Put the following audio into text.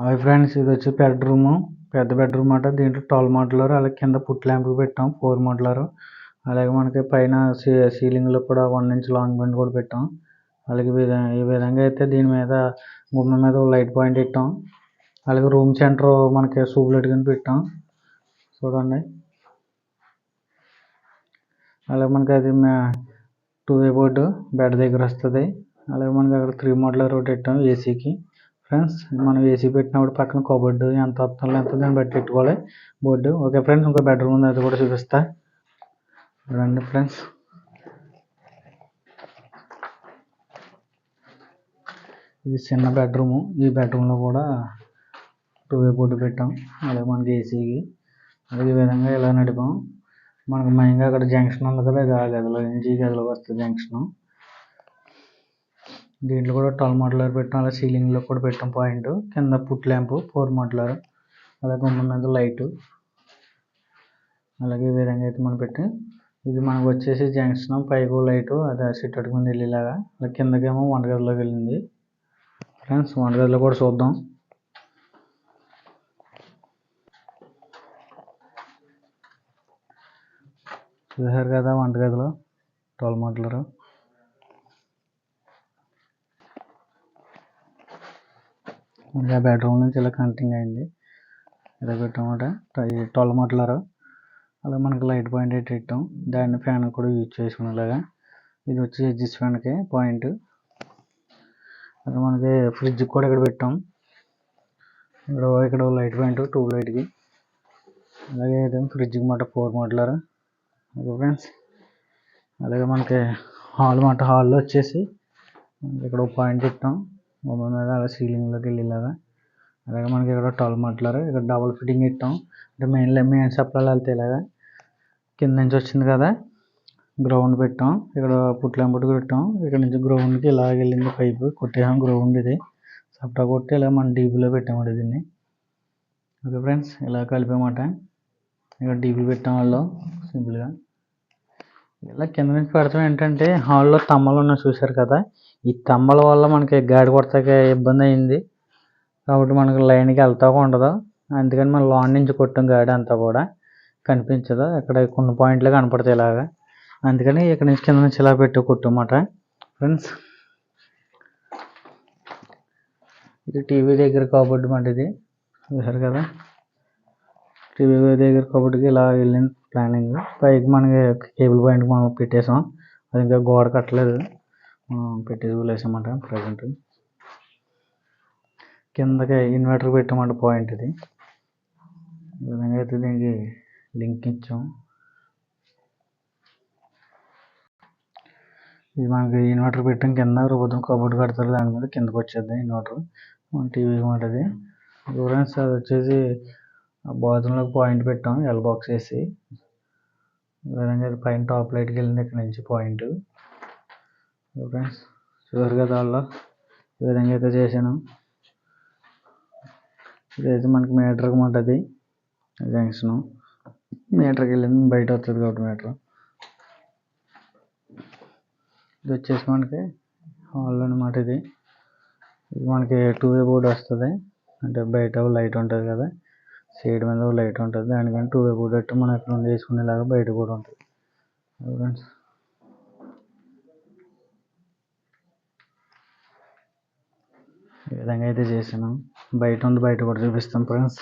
Hi friends ఇది వచ్చి bedroom పెద్ద బెడ్రూమ్ అంట. దీంట్లో ట్వెల్వ్ మోడలర్ అలాగే కింద పుట్ ల్యాంప్ పెట్టాం ఫోర్ మోడలర్ అలాగే మనకి పైన సీ సీలింగ్లో కూడా వన్ ఇంచ్ లాంగ్ బెండ్ కూడా పెట్టాం. అలాగే ఈ విధంగా అయితే దీని మీద గుమ్మ మీద లైట్ పాయింట్ పెట్టాం. అలాగే రూమ్ సెంటర్ మనకి సూప్ లైట్ పెట్టాం. చూడండి. అలాగే మనకి అది టూ వే బోర్డు బెడ్ దగ్గర వస్తుంది. అలాగే మనకి అక్కడ త్రీ మోడలర్ ఒకటి పెట్టాం ఏసీకి ఫ్రెండ్స్ మనం ఏసీ పెట్టినప్పుడు పక్కన కబోర్డు ఎంత వస్తుందో ఎంత దాన్ని బట్టి పెట్టుకోవాలి. బోర్డు. ఓకే ఫ్రెండ్స్ ఇంకో బెడ్రూమ్ ఉంది అది కూడా చూపిస్తా. రండి ఫ్రెండ్స్. ఇది చిన్న బెడ్రూమ్. ఈ బెడ్రూమ్లో కూడా టూ వే బోర్డు పెట్టాం. అలాగే మనకి ఏసీకి అలాగే విధంగా ఇలా నడిపాం. మనకు మెయిన్గా అక్కడ జంక్షన్ ఉంది కదా ఇది ఆ గదిలో నుంచి ఈ గదిలోకి వస్తుంది జంక్షన్. దీంట్లో కూడా ట్వెల్వ్ మోడ్యులర్ పెట్టడం అలా సీలింగ్లో కూడా పెట్టడం పాయింట్. కింద పుట్ ల్యాంప్ ఫోర్ మోడ్యులర్. అలాగే గుమ్మం మీద లైటు. అలాగే ఈ విధంగా అయితే మనం పెట్టి. ఇది మనకు వచ్చేసి జంక్షన్ పైకి లైటు అది సిట్టడికి ముందు వెళ్ళేలాగా. అలా కిందకేమో వంటగదిలోకి వెళ్ళింది. ఫ్రెండ్స్ వంటగదిలో కూడా చూద్దాం. చూసారు కదా వంటగదిలో? Tall modular. మనకి బెడ్రూమ్ నుంచి ఇలా కనెక్టింగ్ అయింది. ఇలా పెట్టామన్నమాట ట్వెల్వ్ మోడ్యులర్ అలా మనకి లైట్ పాయింట్ అయితే పెట్టాం. దాన్ని ఫ్యాన్ కూడా యూజ్ చేసుకునేలాగా ఇది వచ్చి ఎడ్జస్ట్ ఫ్యాన్కి పాయింట్ అది మనకి ఫ్రిడ్జ్ కూడా ఇక్కడ పెట్టాం. ఇక్కడ ఇక్కడ లైట్ పాయింట్ ట్యూబ్ లైట్కి అలాగే ఫ్రిడ్జ్కి మాట ఫోర్ మోడ్యులర్ ఓకే ఫ్రెండ్స్ అలాగే మనకి హాల్ మాట హాల్లో వచ్చేసి ఇక్కడ ఒక పాయింట్ పెట్టాం. బొమ్మ మీద అలా సీలింగ్లోకి వెళ్ళేలాగా అలాగే మనకి ఇక్కడ ట్వెల్వ్ మోడ్యులర్ ఇక్కడ డబుల్ ఫిట్టింగ్ ఇట్టాం. అంటే మెయిన్ మెయిన్ సప్లైలు వెళ్తాయి ఇలాగా కింద నుంచి వచ్చింది కదా గ్రౌండ్ పెట్టాం. ఇక్కడ పుట్లం పుట్టు పెట్టాం ఇక్కడ నుంచి గ్రౌండ్కి ఇలా వెళ్ళింది పైపు కొట్టేసాం గ్రౌండ్ ఇది. సప్టా కొట్టి ఇలా మనం డీపీలో పెట్టామండి దీన్ని. ఓకే ఫ్రెండ్స్ ఇలా కలిపామాట. ఇక్కడ డీపీ పెట్టాం వాళ్ళు సింపుల్గా ఇలా కింద నుంచి పెడతాం ఏంటంటే హాల్లో తమ్మలు ఉన్నాయి చూసారు కదా ఈ తమ్మల వల్ల మనకి గాడి కొడతాక ఇబ్బంది అయింది. కాబట్టి మనకి లైన్కి వెళ్తా ఉండదు. అందుకని మనం లాన్ నుంచి కొట్టాం గాడి అంతా కూడా. కనిపించదు. ఇక్కడ కొన్ని పాయింట్లు కనపడతాయి ఇలాగా. అందుకని ఇక్కడ నుంచి కింద నుంచి ఇలా పెట్టి కొట్టమాట. ఫ్రెండ్స్ ఇది టీవీ దగ్గర కాబట్టి మాట ఇది. చూసారు కదా. టీవీ దగ్గర కాబట్టి ఇలా వెళ్ళింది ప్లానింగ్ పైకి మనకి కేబుల్ పాయింట్ మనం పెట్టేసాం. అది ఇంకా గోడ కట్టలేదు. పెట్టి వదిలేసామంట ప్రజెంట్ కిందకి ఇన్వర్టర్ పెట్టామంట పాయింట్ ఇది. ఈ విధంగా అయితే దీనికి లింక్ ఇచ్చాం. ఇది మనకి ఇన్వర్టర్ పెట్టాం కింద రూపం కబోర్డ్ కడతారు దాని మీద కిందకి వచ్చేది ఇన్వర్టర్ టీవీ ఉంటుంది అది ఫ్రెండ్స్ అది వచ్చేసి బాత్రూంలోకి పాయింట్ పెట్టాం ఎల్ బాక్స్ వేసి. ఈ విధంగా పైన టాప్ లైట్కి వెళ్ళింది ఇక్కడ నుంచి పాయింట్ ఫ్రెండ్స్ చూసారు కదా అలా? ఈ విధంగా అయితే చేశాను. ఇదైతే మనకి మీటర్కి ఉంటుంది అది జంక్షన్ మీటర్కి వెళ్ళింది బయట వస్తుంది కాబట్టి మీటర్ ఇది వచ్చేసి మనకి హాల్ అనమాట ఇది. ఇది మనకి టూ వే బోర్డ్ వస్తుంది. అంటే బయట లైట్ ఉంటుంది కదా. సైడ్ మీద లైట్ ఉంటుంది. దానికంటే టూ వే బోర్డ్ పెట్టి మనం ఎక్కడ వేసుకునేలాగా బయట కూడా ఉంటుంది. ఫ్రెండ్స్ ఈ విధంగా అయితే చేసాను. బయట ఉంది బయట కూడా చూపిస్తాం ఫ్రెండ్స్.